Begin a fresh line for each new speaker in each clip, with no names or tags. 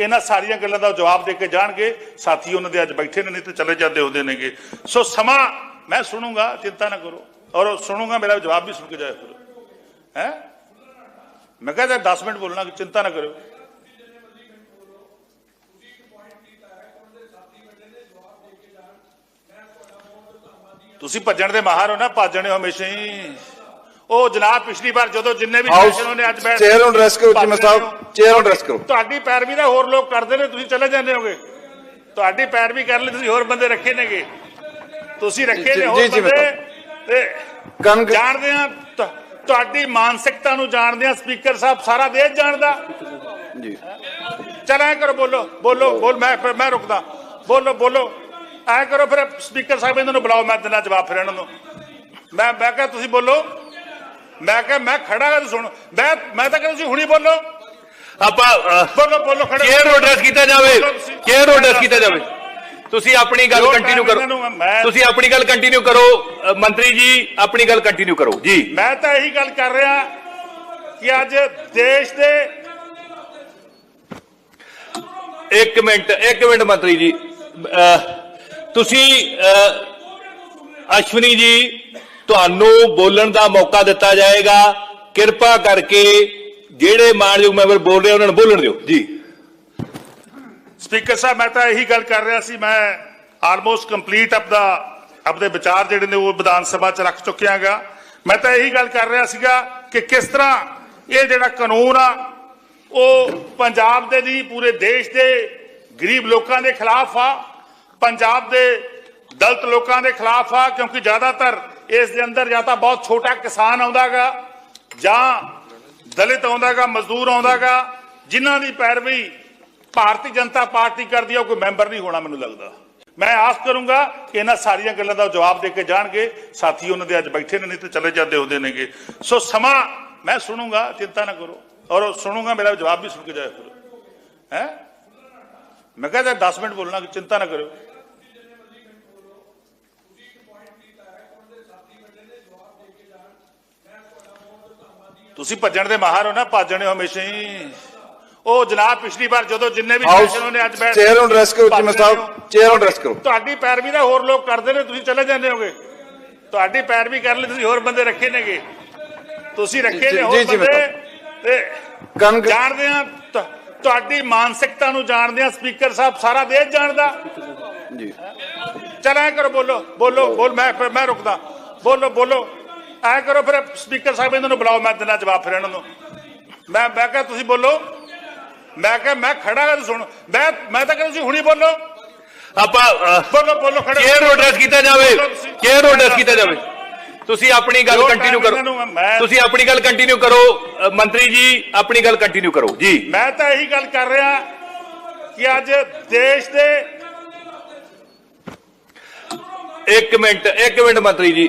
ਇਹਨਾਂ ਸਾਰੀਆਂ ਗੱਲਾਂ ਦਾ ਜਵਾਬ ਦੇ ਕੇ ਜਾਣਗੇ। ਸਾਥੀ ਉਹਨਾਂ ਦੇ ਅੱਜ ਬੈਠੇ ਨੇ, ਨਹੀਂ ਤੇ ਚਲੇ ਜਾਂਦੇ ਹੁੰਦੇ ਨੇਗੇ। ਸੋ ਸਮਾਂ ਮੈਂ ਸੁਣੂੰਗਾ, ਚਿੰਤਾ ਨਾ ਕਰੋ। ਔਰ ਸੁਣੂੰਗਾ, ਮੇਰਾ ਜਵਾਬ ਵੀ ਸੁਣ ਕੇ ਜਾਇਆ ਕਰੋ। ਹੈ? ਮੈਂ ਕਹਿੰਦਾ 10 ਮਿੰਟ ਬੋਲਣਾ, ਚਿੰਤਾ ਨਾ ਕਰੋ ਤੁਸੀਂ ਭੱਜਣ ਦੇ ਮਾਹਰ ਹੋ ਨਾ, ਭੱਜਣੇ ਹਮੇਸ਼ਾ ਹੀ। ਉਹ ਜਨਾਬ ਪਿਛਲੀ ਵਾਰ ਜਦੋਂ ਜਿੰਨੇ ਵੀ ਸੈਸ਼ਨ ਉਹਨੇ ਅੱਜ ਬੈਠ
ਚੇਅਰ ਨੂੰ address ਕਰੋ, ਚੀਮਾ ਸਾਹਿਬ, ਚੇਅਰ ਨੂੰ address ਕਰੋ।
ਤੁਹਾਡੀ ਪੈਰਵੀ ਦਾ ਹੋਰ ਲੋਕ ਕਰਦੇ ਨੇ ਤੁਸੀਂ ਚਲੇ ਜਾਂਦੇ ਹੋਗੇ। ਤੁਹਾਡੀ ਪੈਰਵੀ ਕਰ ਲਈ ਤੁਸੀਂ ਹੋਰ ਬੰਦੇ ਰੱਖੇ ਨੇਗੇ। ਤੁਸੀਂ ਰੱਖੇ ਨੇ ਹੋਰ ਬੰਦੇ। ਤੇ ਜਾਣਦੇ ਆ ਤੁਹਾਡੀ ਮਾਨਸਿਕਤਾ ਨੂੰ ਜਾਣਦੇ ਆ ਸਪੀਕਰ ਸਾਹਿਬ ਸਾਰਾ ਦੇਸ਼ ਜਾਣਦਾ।
ਜੀ।
ਚਲ ਕਰੋ ਬੋਲੋ ਬੋਲੋ ਬੋਲ ਮੈਂ ਮੈਂ ਰੁਕਦਾ। ਬੋਲੋ ਬੋਲੋ ਐ ਕਰੋ ਫਿਰ ਸਪੀਕਰ ਸਾਹਿਬ ਇਹਨਾਂ ਨੂੰ ਬੁਲਾਓ ਮੈਂ ਦਿਨਾਂ ਜਵਾਬ ਫਿਰ ਇਹਨਾਂ ਨੂੰ। ਮੈਂ ਮੈਂ ਕਿਹਾ ਤੁਸੀਂ ਬੋਲੋ ਮੈਂ ਕਿਹਾ ਮੈਂ ਖੜਾ ਹਾਂ ਸੁਣ। ਮੈਂ ਮੈਂ ਤਾਂ ਕਹਿੰਦਾ ਤੁਸੀਂ ਹੁਣੀ ਬੋਲੋ।
ਆਪਾਂ
ਬੋਲੋ ਬੋਲੋ ਖੜੇ
ਚੇਅਰ ਨੂੰ ਐਡਰੈਸ ਕੀਤਾ ਜਾਵੇ? ਚੇਅਰ ਨੂੰ ਐਡਰੈਸ ਕੀਤਾ ਜਾਵੇ? ਤੁਸੀਂ ਆਪਣੀ ਗੱਲ ਕੰਟੀਨਿਊ ਕਰੋ। ਤੁਸੀਂ ਆਪਣੀ ਗੱਲ ਕੰਟੀਨਿਊ ਕਰੋ। ਮੰਤਰੀ ਜੀ ਆਪਣੀ ਗੱਲ ਕੰਟੀਨਿਊ ਕਰੋ। ਜੀ।
ਮੈਂ ਤਾਂ ਇਹੀ ਗੱਲ ਕਰ ਰਿਹਾ ਕਿ ਅੱਜ ਦੇਸ਼ ਦੇ
ਇੱਕ ਮਿੰਟ ਇੱਕ ਮਿੰਟ ਮੰਤਰੀ ਜੀ। ਤੁਸੀਂ ਅਸ਼ਵਨੀ ਜੀ ਤੁਹਾਨੂੰ ਬੋਲਣ ਦਾ ਮੌਕਾ ਦਿੱਤਾ ਜਾਏਗਾ। ਕਿਰਪਾ ਕਰਕੇ ਜਿਹੜੇ ਮਾਨਯੋਗ ਮੈਂਬਰ ਬੋਲ ਰਹੇ ਉਹਨਾਂ ਨੂੰ ਬੋਲਣ ਦਿਓ। ਜੀ।
ਸਪੀਕਰ ਸਾਹਿਬ, ਮੈਂ ਤਾਂ ਇਹੀ ਗੱਲ ਕਰ ਰਿਹਾ ਸੀ, ਮੈਂ ਆਲਮੋਸਟ ਕੰਪਲੀਟ ਆਪਦਾ ਆਪਦੇ ਵਿਚਾਰ ਜਿਹੜੇ ਨੇ ਉਹ ਵਿਧਾਨ ਸਭਾ 'ਚ ਰੱਖ ਚੁੱਕਿਆਗਾ। ਮੈਂ ਤਾਂ ਇਹੀ ਗੱਲ ਕਰ ਰਿਹਾ ਸੀਗਾ ਕਿ ਕਿਸ ਤਰ੍ਹਾਂ ਇਹ ਜਿਹੜਾ ਕਾਨੂੰਨ ਆ, ਉਹ ਪੰਜਾਬ ਦੇ ਨਹੀਂ, ਪੂਰੇ ਦੇਸ਼ ਦੇ ਗਰੀਬ ਲੋਕਾਂ ਦੇ ਖਿਲਾਫ ਆ। ਪੰਜਾਬ ਦੇ ਦਲਤ ਲੋਕਾਂ ਦੇ ਖਿਲਾਫ ਆ, ਕਿਉਂਕਿ ਜ਼ਿਆਦਾਤਰ ਇਸ ਦੇ ਅੰਦਰ ਜਾਂ ਤਾਂ ਬਹੁਤ ਛੋਟਾ ਕਿਸਾਨ ਆਉਂਦਾਗਾ ਜਾਂ ਦਲਿਤ ਆਉਂਦਾਗਾ, ਮਜ਼ਦੂਰ ਆਉਂਦਾਗਾ, ਜਿਨ੍ਹਾਂ ਦੀ ਪੈਰਵੀ ਭਾਰਤੀ ਜਨਤਾ ਪਾਰਟੀ ਕਰਦੀ ਹੈ ਕੋਈ ਮੈਂਬਰ ਨਹੀਂ ਹੋਣਾ ਮੈਨੂੰ ਲੱਗਦਾ। ਮੈਂ ਆਸ ਕਰੂੰਗਾ ਕਿ ਇਹਨਾਂ ਸਾਰੀਆਂ ਗੱਲਾਂ ਦਾ ਜਵਾਬ ਦੇ ਕੇ ਜਾਣਗੇ। ਸਾਥੀ ਉਹਨਾਂ ਦੇ ਅੱਜ ਬੈਠੇ ਨੇ, ਨਹੀਂ ਤੇ ਚਲੇ ਜਾਂਦੇ ਹੁੰਦੇ ਨੇਗੇ। ਸੋ ਸਮਾਂ ਮੈਂ ਸੁਣੂੰਗਾ, ਚਿੰਤਾ ਨਾ ਕਰੋ। ਔਰ ਸੁਣੂੰਗਾ, ਮੇਰਾ ਜਵਾਬ ਵੀ ਸੁਣ ਕੇ ਜਾਇਆ ਕਰੋ। ਹੈ? ਮੈਂ ਕਹਿੰਦਾ 10 ਮਿੰਟ ਬੋਲਣਾ, ਚਿੰਤਾ ਨਾ ਕਰੋ ਤੁਸੀਂ ਭੱਜਣ ਦੇ ਮਾਹਰ ਹੋ ਨਾ ਭੱਜਣੇ ਹਮੇਸ਼ਾ ਹੀ। ਉਹ ਜਨਾਬ ਪਿਛਲੀ ਵਾਰ ਜਦੋਂ ਜਿੰਨੇ ਵੀ ਸੈਸ਼ਨ ਉਹਨੇ ਅੱਜ ਬੈਠ
ਚੇਅਰ ਨੂੰ address ਕਰੋ, ਚੀਮਾ ਸਾਹਿਬ, ਚੇਅਰ ਨੂੰ address ਕਰੋ।
ਤੁਹਾਡੀ ਪੈਰਵੀ ਦਾ ਹੋਰ ਲੋਕ ਕਰਦੇ ਨੇ ਤੁਸੀਂ ਚਲੇ ਜਾਂਦੇ ਹੋਗੇ। ਤੁਹਾਡੀ ਪੈਰਵੀ ਕਰ ਲਈ ਤੁਸੀਂ ਹੋਰ ਬੰਦੇ ਰੱਖੇ ਨੇਗੇ। ਤੁਸੀਂ ਰੱਖੇ ਨੇ ਹੋਰ ਬੰਦੇ ਤੇ ਜਾਣਦੇ ਆ ਤੁਹਾਡੀ ਮਾਨਸਿਕਤਾ ਨੂੰ ਜਾਣਦੇ ਆ ਸਪੀਕਰ ਸਾਹਿਬ ਸਾਰਾ ਦੇਸ਼ ਜਾਣਦਾ।
ਜੀ।
ਚਲ ਕਰੋ ਬੋਲੋ ਬੋਲੋ ਬੋਲ ਮੈਂ ਮੈਂ ਰੁਕਦਾ। ਬੋਲੋ ਬੋਲੋ। ਐ ਕਰੋ ਫਿਰ ਸਪੀਕਰ ਸਾਹਿਬ ਇਹਨਾਂ ਨੂੰ ਬੁਲਾਓ ਮੈਂ ਦਿਨਾਂ ਜਵਾਬ ਫਿਰ ਇਹਨਾਂ ਨੂੰ ਮੈਂ ਮੈਂ ਕਿਹਾ ਤੁਸੀਂ ਬੋਲੋ। ਮੈਂ ਕਿਹਾ ਮੈਂ ਖੜਾ ਹਾਂ ਸੁਣ। ਮੈਂ ਮੈਂ ਤਾਂ ਕਹਿੰਦਾ ਤੁਸੀਂ ਹੁਣੀ ਬੋਲੋ।
ਆਪਾਂ
ਬੋਲੋ ਬੋਲੋ ਖੜੇ
ਚੇਅਰ ਨੂੰ ਐਡਰੈਸ ਕੀਤਾ ਜਾਵੇ? ਨੂੰ ਐਡਰੈਸ ਕੀਤਾ ਜਾਵੇ? ਤੁਸੀਂ ਆਪਣੀ ਗੱਲ ਕੰਟੀਨਿਊ ਕਰੋ। ਤੁਸੀਂ ਆਪਣੀ ਗੱਲ ਕੰਟੀਨਿਊ ਕਰੋ। ਮੰਤਰੀ ਜੀ ਆਪਣੀ ਗੱਲ ਕੰਟੀਨਿਊ ਕਰੋ। ਜੀ।
ਮੈਂ ਤਾਂ ਇਹੀ ਗੱਲ ਕਰ ਰਿਹਾ ਕਿ ਅੱਜ ਦੇਸ਼ ਦੇ
ਇੱਕ ਮਿੰਟ ਇੱਕ ਮਿੰਟ ਮੰਤਰੀ ਜੀ।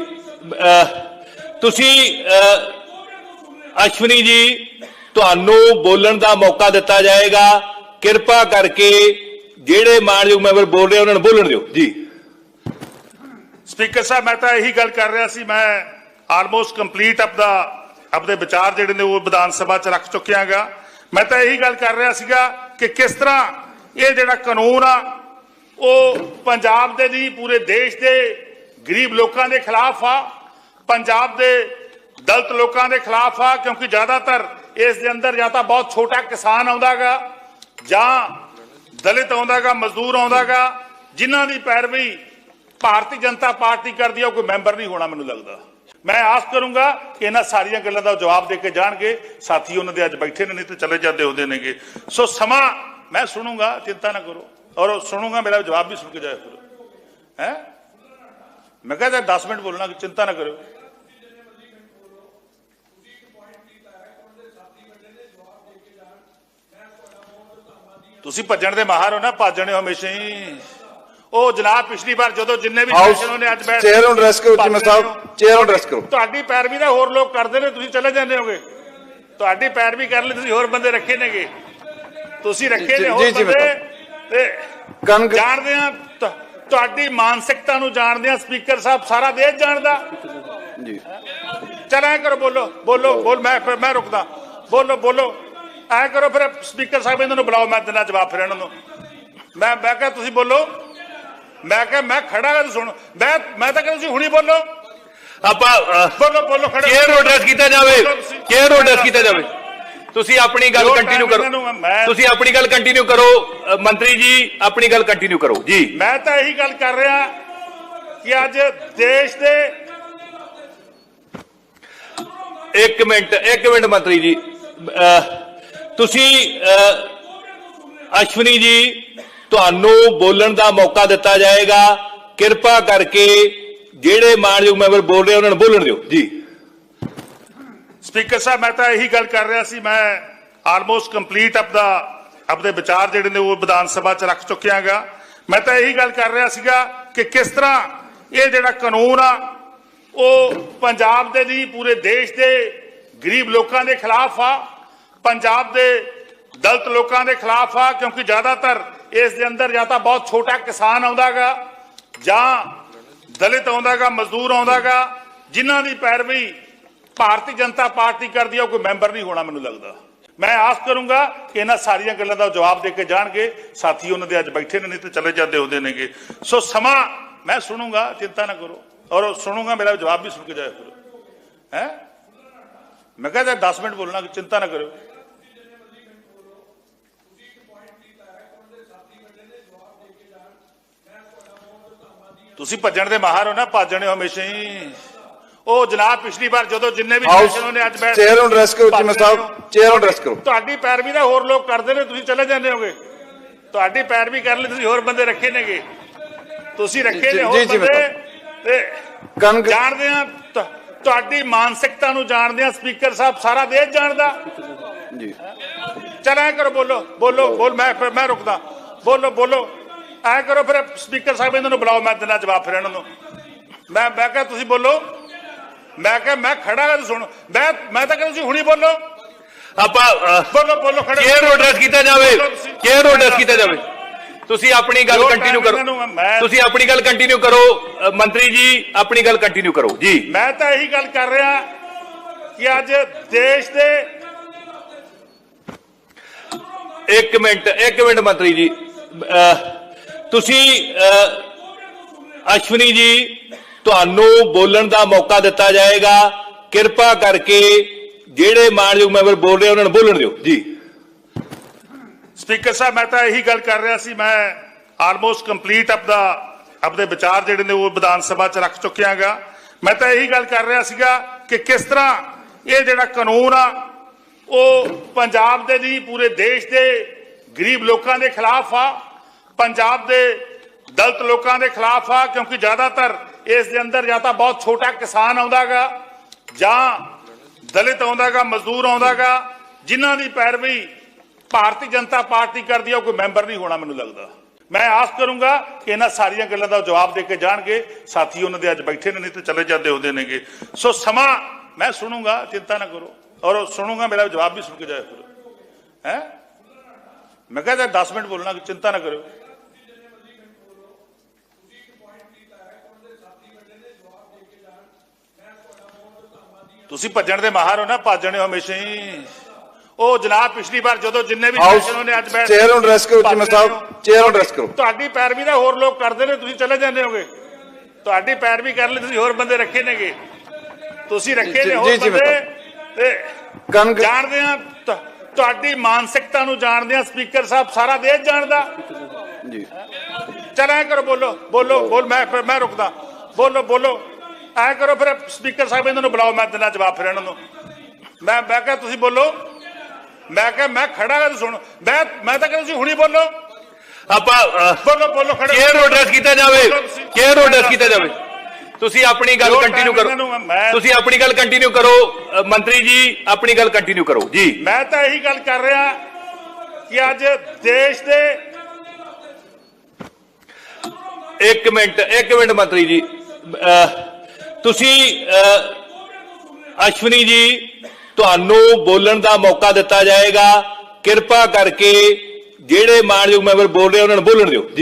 ਤੁਸੀਂ ਅਸ਼ਵਨੀ ਜੀ ਤੁਹਾਨੂੰ ਬੋਲਣ ਦਾ ਮੌਕਾ ਦਿੱਤਾ ਜਾਏਗਾ। ਕਿਰਪਾ ਕਰਕੇ ਜਿਹੜੇ ਮਾਨਯੋਗ ਮੈਂਬਰ ਬੋਲ ਰਹੇ ਉਹਨਾਂ ਨੂੰ ਬੋਲਣ ਦਿਓ। ਜੀ।
ਸਪੀਕਰ ਸਾਹਿਬ ਮੈਂ ਤਾਂ ਇਹੀ ਗੱਲ ਕਰ ਰਿਹਾ ਸੀ ਮੈਂ ਆਲਮੋਸਟ ਕੰਪਲੀਟ ਆਪਦਾ ਆਪਦੇ ਵਿਚਾਰ ਜਿਹੜੇ ਨੇ ਉਹ ਵਿਧਾਨ ਸਭਾ 'ਚ ਰੱਖ ਚੁੱਕਿਆਗਾ। ਮੈਂ ਤਾਂ ਇਹੀ ਗੱਲ ਕਰ ਰਿਹਾ ਸੀਗਾ ਕਿ ਕਿਸ ਤਰ੍ਹਾਂ ਇਹ ਜਿਹੜਾ ਕਾਨੂੰਨ ਆ ਉਹ ਪੰਜਾਬ ਦੇ ਨਹੀਂ ਪੂਰੇ ਦੇਸ਼ ਦੇ ਗਰੀਬ ਲੋਕਾਂ ਦੇ ਖਿਲਾਫ ਆ। ਪੰਜਾਬ ਦੇ ਦਲਤ ਲੋਕਾਂ ਦੇ ਖਿਲਾਫ ਆ, ਕਿਉਂਕਿ ਜ਼ਿਆਦਾਤਰ ਇਸ ਦੇ ਅੰਦਰ ਜਾਂ ਤਾਂ ਬਹੁਤ ਛੋਟਾ ਕਿਸਾਨ ਆਉਂਦਾਗਾ, ਜਾਂ ਦਲਿਤ ਆਉਂਦਾਗਾ, ਮਜ਼ਦੂਰ ਆਉਂਦਾਗਾ, ਜਿਨ੍ਹਾਂ ਦੀ ਪੈਰਵੀ ਭਾਰਤੀ ਜਨਤਾ ਪਾਰਟੀ ਕਰਦੀ ਆ, ਉਹ ਕੋਈ ਮੈਂਬਰ ਨਹੀਂ ਹੋਣਾ ਮੈਨੂੰ ਲੱਗਦਾ। ਮੈਂ ਆਸ ਕਰੂੰਗਾ ਕਿ ਇਹਨਾਂ ਸਾਰੀਆਂ ਗੱਲਾਂ ਦਾ ਜਵਾਬ ਦੇ ਕੇ ਜਾਣਗੇ। ਸਾਥੀ ਉਹਨਾਂ ਦੇ ਅੱਜ ਬੈਠੇ ਨੇ, ਨਹੀਂ ਤੇ ਚਲੇ ਜਾਂਦੇ ਹੁੰਦੇ ਨੇਗੇ। ਸੋ ਸਮਾਂ ਮੈਂ ਸੁਣੂੰਗਾ, ਚਿੰਤਾ ਨਾ ਕਰੋ। ਔਰ ਸੁਣੂੰਗਾ, ਮੇਰਾ ਜਵਾਬ ਵੀ ਸੁਣ ਕੇ ਜਾਇਆ ਕਰੋ। ਹੈ? ਮੈਂ ਕਹਿੰਦਾ 10 ਮਿੰਟ ਬੋਲਣਾ ਚਿੰਤਾ ਨਾ ਕਰੋ ਤੁਸੀਂ ਭੱਜਣ ਦੇ ਮਾਹਰ ਹੋ ਨਾ ਭੱਜਣੇ ਹਮੇਸ਼ਾ ਹੀ। ਉਹ ਜਨਾਬ ਪਿਛਲੀ ਵਾਰ ਜਦੋਂ ਜਿੰਨੇ ਵੀ ਸੈਸ਼ਨ ਉਹਨੇ ਅੱਜ ਬੈਠ
ਚੇਅਰ ਨੂੰ address ਕਰੋ, ਚੀਮਾ ਸਾਹਿਬ, ਚੇਅਰ ਨੂੰ address ਕਰੋ।
ਤੁਹਾਡੀ ਪੈਰਵੀ ਦਾ ਹੋਰ ਲੋਕ ਕਰਦੇ ਨੇ ਤੁਸੀਂ ਚਲੇ ਜਾਂਦੇ ਹੋਗੇ। ਤੁਹਾਡੀ ਪੈਰਵੀ ਕਰ ਲਈ ਤੁਸੀਂ ਹੋਰ ਬੰਦੇ ਰੱਖੇ ਨੇਗੇ। ਤੁਸੀਂ ਰੱਖੇ ਨੇ ਹੋਰ ਬੰਦੇ ਤੇ ਜਾਣਦੇ ਆ ਤੁਹਾਡੀ ਮਾਨਸਿਕਤਾ ਨੂੰ ਜਾਣਦੇ ਆ ਸਪੀਕਰ ਸਾਹਿਬ ਸਾਰਾ ਦੇਸ਼ ਜਾਣਦਾ।
ਜੀ।
ਚਲ ਐ ਕਰੋ ਬੋਲੋ ਬੋਲੋ ਬੋਲ ਮੈਂ ਫਿਰ ਮੈਂ ਰੁਕਦਾ। ਬੋਲੋ ਬੋਲੋ। ਐ ਕਰੋ ਫਿਰ ਸਪੀਕਰ ਸਾਹਿਬ ਇਹਨਾਂ ਨੂੰ ਬੁਲਾਓ ਮੈਂ ਦਿਨਾਂ ਜਵਾਬ ਫਿਰ ਇਹਨਾਂ ਨੂੰ। ਮੈਂ ਮੈਂ ਕਿਹਾ ਤੁਸੀਂ ਬੋਲੋ। ਮੈਂ ਕਿਹਾ ਮੈਂ ਖੜਾ ਤੁਸੀਂ ਸੁਣ। ਮੈਂ ਮੈਂ ਤਾਂ ਕਹਿੰਦਾ ਤੁਸੀਂ ਹੁਣੀ ਬੋਲੋ।
ਆਪਾਂ
ਬੋਲੋ ਬੋਲੋ ਖੜੇ
ਚੇਅਰ ਨੂੰ ਐਡਰੈਸ ਕੀਤਾ ਜਾਵੇ? ਚੇਅਰ ਨੂੰ ਐਡਰੈਸ ਕੀਤਾ ਜਾਵੇ? ਤੁਸੀਂ ਆਪਣੀ ਗੱਲ ਕੰਟੀਨਿਊ ਕਰੋ। ਤੁਸੀਂ ਆਪਣੀ ਗੱਲ ਕੰਟੀਨਿਊ ਕਰੋ। ਮੰਤਰੀ ਜੀ ਆਪਣੀ ਗੱਲ ਕੰਟੀਨਿਊ ਕਰੋ। ਜੀ।
ਮੈਂ ਤਾਂ ਇਹੀ ਗੱਲ ਕਰ ਰਿਹਾ ਕਿ ਅੱਜ ਦੇਸ਼ ਦੇ
ਇੱਕ ਮਿੰਟ ਇੱਕ ਮਿੰਟ ਮੰਤਰੀ ਜੀ। ਤੁਸੀਂ ਅਸ਼ਵਨੀ ਜੀ ਤੁਹਾਨੂੰ ਬੋਲਣ ਦਾ ਮੌਕਾ ਦਿੱਤਾ ਜਾਏਗਾ। ਕਿਰਪਾ ਕਰਕੇ ਜਿਹੜੇ ਮਾਨਯੋਗ ਮੈਂਬਰ ਬੋਲ ਰਹੇ ਉਹਨਾਂ ਨੂੰ ਬੋਲਣ ਦਿਓ। ਜੀ।
ਸਪੀਕਰ ਸਾਹਿਬ, ਮੈਂ ਤਾਂ ਇਹੀ ਗੱਲ ਕਰ ਰਿਹਾ ਸੀ, ਮੈਂ ਆਲਮੋਸਟ ਕੰਪਲੀਟ ਆਪਦਾ ਆਪਦੇ ਵਿਚਾਰ ਜਿਹੜੇ ਨੇ ਉਹ ਵਿਧਾਨ ਸਭਾ ਚ ਰੱਖ ਚੁੱਕਿਆਗਾ ਮੈਂ ਤਾਂ ਇਹੀ ਗੱਲ ਕਰ ਰਿਹਾ ਸੀਗਾ ਕਿ ਕਿਸ ਤਰ੍ਹਾਂ ਇਹ ਜਿਹੜਾ ਕਾਨੂੰਨ ਆ, ਉਹ ਪੰਜਾਬ ਦੇ ਨਹੀਂ, ਪੂਰੇ ਦੇਸ਼ ਦੇ ਗਰੀਬ ਲੋਕਾਂ ਦੇ ਖਿਲਾਫ ਆ, ਪੰਜਾਬ ਦੇ ਦਲਤ ਲੋਕਾਂ ਦੇ ਖਿਲਾਫ ਆ, ਕਿਉਂਕਿ ਜ਼ਿਆਦਾਤਰ ਇਸ ਦੇ ਅੰਦਰ ਜਾਂ ਤਾਂ ਬਹੁਤ ਛੋਟਾ ਕਿਸਾਨ ਆਉਂਦਾਗਾ ਜਾਂ ਦਲਿਤ ਆਉਂਦਾਗਾ ਮਜ਼ਦੂਰ ਆਉਂਦਾਗਾ ਜਿਨ੍ਹਾਂ ਦੀ ਪੈਰਵੀ ਭਾਰਤੀ ਜਨਤਾ ਪਾਰਟੀ ਕਰਦੀ ਹੈ ਕੋਈ ਮੈਂਬਰ ਨਹੀਂ ਹੋਣਾ ਮੈਨੂੰ ਲੱਗਦਾ। ਮੈਂ ਆਸ ਕਰੂੰਗਾ ਕਿ ਇਹਨਾਂ ਸਾਰੀਆਂ ਗੱਲਾਂ ਦਾ ਜਵਾਬ ਦੇ ਕੇ ਜਾਣਗੇ। ਸਾਥੀ ਉਹਨਾਂ ਦੇ ਅੱਜ ਬੈਠੇ ਨੇ, ਨਹੀਂ ਤੇ ਚਲੇ ਜਾਂਦੇ ਹੁੰਦੇ ਨੇਗੇ। ਸੋ ਸਮਾਂ ਮੈਂ ਸੁਣੂੰਗਾ, ਚਿੰਤਾ ਨਾ ਕਰੋ। ਔਰ ਸੁਣੂੰਗਾ, ਮੇਰਾ ਜਵਾਬ ਵੀ ਸੁਣ ਕੇ ਜਾਇਆ ਕਰੋ। ਹੈ? ਮੈਂ ਕਹਿੰਦਾ 10 ਮਿੰਟ ਬੋਲਣਾ, ਚਿੰਤਾ ਨਾ ਕਰੋ ਤੁਸੀਂ ਭੱਜਣ ਦੇ ਮਾਹਰ ਹੋ ਨਾ, ਭੱਜਣੇ ਹਮੇਸ਼ਾ ਹੀ। ਉਹ ਜਨਾਬ ਪਿਛਲੀ ਵਾਰ ਜਦੋਂ ਜਿੰਨੇ ਵੀ ਸੈਸ਼ਨ ਉਹਨੇ ਅੱਜ ਬੈਠ
ਚੇਅਰ ਨੂੰ address ਕਰੋ, ਚੀਮਾ ਸਾਹਿਬ, ਚੇਅਰ ਨੂੰ address ਕਰੋ।
ਤੁਹਾਡੀ ਪੈਰਵੀ ਦਾ ਹੋਰ ਲੋਕ ਕਰਦੇ ਨੇ ਤੁਸੀਂ ਚਲੇ ਜਾਂਦੇ ਹੋਗੇ। ਤੁਹਾਡੀ ਪੈਰਵੀ ਕਰਨ ਲਈ ਤੁਸੀਂ ਹੋਰ ਬੰਦੇ ਰੱਖੇ ਨੇਗੇ। ਤੁਸੀਂ ਰੱਖੇ ਨੇ ਹੋਰ ਬੰਦੇ ਤੇ ਜਾਣਦੇ ਆ ਤੁਹਾਡੀ ਮਾਨਸਿਕਤਾ ਨੂੰ ਜਾਣਦੇ ਆ ਸਪੀਕਰ ਸਾਹਿਬ ਸਾਰਾ ਦੇਸ਼ ਜਾਣਦਾ।
ਜੀ।
ਚਲ ਐ ਕਰੋ ਬੋਲੋ ਬੋਲੋ ਬੋਲ ਮੈਂ ਫਿਰ ਮੈਂ ਰੁਕਦਾ। ਬੋਲੋ ਬੋਲੋ। ਐ ਕਰੋ ਫਿਰ ਸਪੀਕਰ ਸਾਹਿਬ ਇਹਨਾਂ ਨੂੰ ਬੁਲਾਓ ਮੈਂ ਦਿਨਾਂ ਜਵਾਬ ਫਿਰ ਇਹਨਾਂ ਨੂੰ। ਮੈਂ ਮੈਂ ਕਿਹਾ ਤੁਸੀਂ ਬੋਲੋ। ਮੈਂ ਕਿਹਾ ਮੈਂ ਖੜਾ ਗਾ ਤੁਸੀਂ ਸੁਣ। ਮੈਂ ਮੈਂ ਤਾਂ ਕਹਿੰਦਾ ਤੁਸੀਂ ਹੁਣੀ ਬੋਲੋ।
ਆਪਾਂ
ਬੋਲੋ ਬੋਲੋ ਖੜੇ।
ਚੇਅਰ ਨੂੰ ਐਡਰੈਸ ਕੀਤਾ ਜਾਵੇ? ਚੇਅਰ ਨੂੰ ਐਡਰੈਸ ਕੀਤਾ ਜਾਵੇ? ਤੁਸੀਂ ਆਪਣੀ ਗੱਲ ਕੰਟੀਨਿਊ ਕਰੋ। ਤੁਸੀਂ ਆਪਣੀ ਗੱਲ ਕੰਟੀਨਿਊ ਕਰੋ। ਮੰਤਰੀ ਜੀ ਆਪਣੀ ਗੱਲ ਕੰਟੀਨਿਊ ਕਰੋ। ਜੀ।
ਮੈਂ ਤਾਂ ਇਹੀ ਗੱਲ ਕਰ ਰਿਹਾ ਕਿ ਅੱਜ ਦੇਸ਼ ਦੇ
ਇੱਕ ਮਿੰਟ ਇੱਕ ਮਿੰਟ ਮੰਤਰੀ ਜੀ। ਤੁਸੀਂ ਅਸ਼ਵਨੀ ਜੀ ਤੁਹਾਨੂੰ ਬੋਲਣ ਦਾ ਮੌਕਾ ਦਿੱਤਾ ਜਾਏਗਾ। ਕਿਰਪਾ ਕਰਕੇ ਜਿਹੜੇ ਮਾਨਯੋਗ ਮੈਂਬਰ ਬੋਲ ਰਹੇ ਉਹਨਾਂ ਨੂੰ ਬੋਲਣ ਦਿਓ। ਜੀ।
ਸਪੀਕਰ ਸਾਹਿਬ ਮੈਂ ਤਾਂ ਇਹੀ ਗੱਲ ਕਰ ਰਿਹਾ ਸੀ ਮੈਂ ਆਲਮੋਸਟ ਕੰਪਲੀਟ ਆਪਦਾ ਆਪਦੇ ਵਿਚਾਰ ਜਿਹੜੇ ਨੇ ਉਹ ਵਿਧਾਨ ਸਭਾ ਚ ਰੱਖ ਚੁੱਕਿਆਗਾ। ਮੈਂ ਤਾਂ ਇਹੀ ਗੱਲ ਕਰ ਰਿਹਾ ਸੀਗਾ ਕਿ ਕਿਸ ਤਰ੍ਹਾਂ ਇਹ ਜਿਹੜਾ ਕਾਨੂੰਨ ਆ ਉਹ ਪੰਜਾਬ ਦੇ ਨਹੀਂ ਪੂਰੇ ਦੇਸ਼ ਦੇ ਗਰੀਬ ਲੋਕਾਂ ਦੇ ਖਿਲਾਫ ਆ। ਪੰਜਾਬ ਦੇ ਦਲਿਤ ਲੋਕਾਂ ਦੇ ਖਿਲਾਫ ਆ ਕਿਉਂਕਿ ਜ਼ਿਆਦਾਤਰ ਇਸ ਦੇ ਅੰਦਰ ਜਾਂ ਤਾਂ ਬਹੁਤ ਛੋਟਾ ਕਿਸਾਨ ਆਉਂਦਾਗਾ, ਜਾਂ ਦਲਿਤ ਆਉਂਦਾਗਾ, ਮਜ਼ਦੂਰ ਆਉਂਦਾਗਾ, ਜਿਨ੍ਹਾਂ ਦੀ ਪੈਰਵੀ ਭਾਰਤੀ ਜਨਤਾ ਪਾਰਟੀ ਕਰਦੀ ਹੈ ਕੋਈ ਮੈਂਬਰ ਨਹੀਂ ਹੋਣਾ ਮੈਨੂੰ ਲੱਗਦਾ। ਮੈਂ ਆਸ ਕਰੂੰਗਾ ਕਿ ਇਹਨਾਂ ਸਾਰੀਆਂ ਗੱਲਾਂ ਦਾ ਜਵਾਬ ਦੇ ਕੇ ਜਾਣਗੇ। ਸਾਥੀ ਉਹਨਾਂ ਦੇ ਅੱਜ ਬੈਠੇ ਨੇ, ਨਹੀਂ ਤੇ ਚਲੇ ਜਾਂਦੇ ਹੁੰਦੇ ਨੇਗੇ। ਸੋ ਸਮਾਂ ਮੈਂ ਸੁਣੂੰਗਾ, ਚਿੰਤਾ ਨਾ ਕਰੋ। ਔਰ ਸੁਣੂੰਗਾ, ਮੇਰਾ ਜਵਾਬ ਵੀ ਸੁਣ ਕੇ ਜਾਇਆ ਕਰੋ। ਹੈ? ਮੈਂ ਕਹਿੰਦਾ 10 ਮਿੰਟ ਬੋਲਣਾ, ਚਿੰਤਾ ਨਾ ਕਰੋ ਤੁਸੀਂ ਭੱਜਣ ਦੇ ਮਾਹਰ ਹੋ ਨਾ ਭੱਜਣੇ ਹੋ ਹਮੇਸ਼ਾ ਹੀ। ਉਹ ਜਨਾਬ ਪਿਛਲੀ ਵਾਰ ਜਦੋਂ ਜਿੰਨੇ ਵੀ ਸੈਸ਼ਨ ਉਹਨੇ ਅੱਜ ਬੈਠ
ਚੇਅਰ ਨੂੰ address ਕਰੋ, ਚੀਮਾ ਸਾਹਿਬ, ਚੇਅਰ ਨੂੰ address ਕਰੋ।
ਤੁਹਾਡੀ ਪੈਰਵੀ ਦਾ ਹੋਰ ਲੋਕ ਕਰਦੇ ਨੇ ਤੁਸੀਂ ਚਲੇ ਜਾਂਦੇ ਹੋਗੇ। ਤੁਹਾਡੀ ਪੈਰਵੀ ਕਰਨ ਲਈ ਤੁਸੀਂ ਹੋਰ ਬੰਦੇ ਰੱਖੇ ਨੇਗੇ। ਤੁਸੀਂ ਰੱਖੇ ਨੇ ਹੋਰ ਬੰਦੇ। ਤੇ ਜਾਣਦੇ ਆ ਤੁਹਾਡੀ ਮਾਨਸਿਕਤਾ ਨੂੰ ਜਾਣਦੇ ਆ ਸਪੀਕਰ ਸਾਹਿਬ ਸਾਰਾ ਦੇਸ਼ ਜਾਣਦਾ।
ਜੀ।
ਚਲ ਕਰੋ ਬੋਲੋ ਬੋਲੋ ਬੋਲ ਮੈਂ ਮੈਂ ਰੁਕਦਾ। ਬੋਲੋ ਬੋਲੋ। ਐ ਕਰੋ ਫਿਰ ਸਪੀਕਰ ਸਾਹਿਬ ਇਹਨਾਂ ਨੂੰ ਬੁਲਾਓ ਮੈਂ ਦਿਨਾਂ ਜਵਾਬ ਫਿਰ ਇਹਨਾਂ ਨੂੰ। ਮੈਂ ਮੈਂ ਕਿਹਾ ਤੁਸੀਂ ਬੋਲੋ। ਮੈਂ ਕਿਹਾ ਮੈਂ ਖੜਾ ਤੁਸੀਂ ਸੁਣ। ਮੈਂ ਮੈਂ ਤਾਂ ਕਹਿੰਦਾ ਤੁਸੀਂ ਹੁਣੀ ਬੋਲੋ।
ਆਪਾਂ
ਬੋਲੋ ਬੋਲੋ ਖੜੇ
ਚੇਅਰ ਨੂੰ ਐਡਰੈਸ ਕੀਤਾ ਜਾਵੇ? ਚੇਅਰ ਨੂੰ ਐਡਰੈਸ ਕੀਤਾ ਜਾਵੇ? ਤੁਸੀਂ ਆਪਣੀ ਗੱਲ ਕੰਟੀਨਿਊ ਕਰੋ। ਤੁਸੀਂ ਆਪਣੀ ਗੱਲ ਕੰਟੀਨਿਊ ਕਰੋ। ਮੰਤਰੀ ਜੀ ਆਪਣੀ ਗੱਲ ਕੰਟੀਨਿਊ ਕਰੋ। ਜੀ।
ਮੈਂ ਤਾਂ ਇਹੀ ਗੱਲ ਕਰ ਰਿਹਾ ਕਿ ਅੱਜ ਦੇਸ਼ ਦੇ
ਇੱਕ ਮਿੰਟ ਇੱਕ ਮਿੰਟ ਮੰਤਰੀ ਜੀ। ਤੁਸੀਂ ਅਸ਼ਵਨੀ ਜੀ, ਤੁਹਾਨੂੰ ਬੋਲਣ ਦਾ ਮੌਕਾ ਦਿੱਤਾ ਜਾਏਗਾ। ਕਿਰਪਾ ਕਰਕੇ ਜਿਹੜੇ ਮਾਨਯੋਗ ਮੈਂਬਰ ਬੋਲ ਰਹੇ ਉਹਨਾਂ ਨੂੰ ਬੋਲਣ ਦਿਓ। ਜੀ।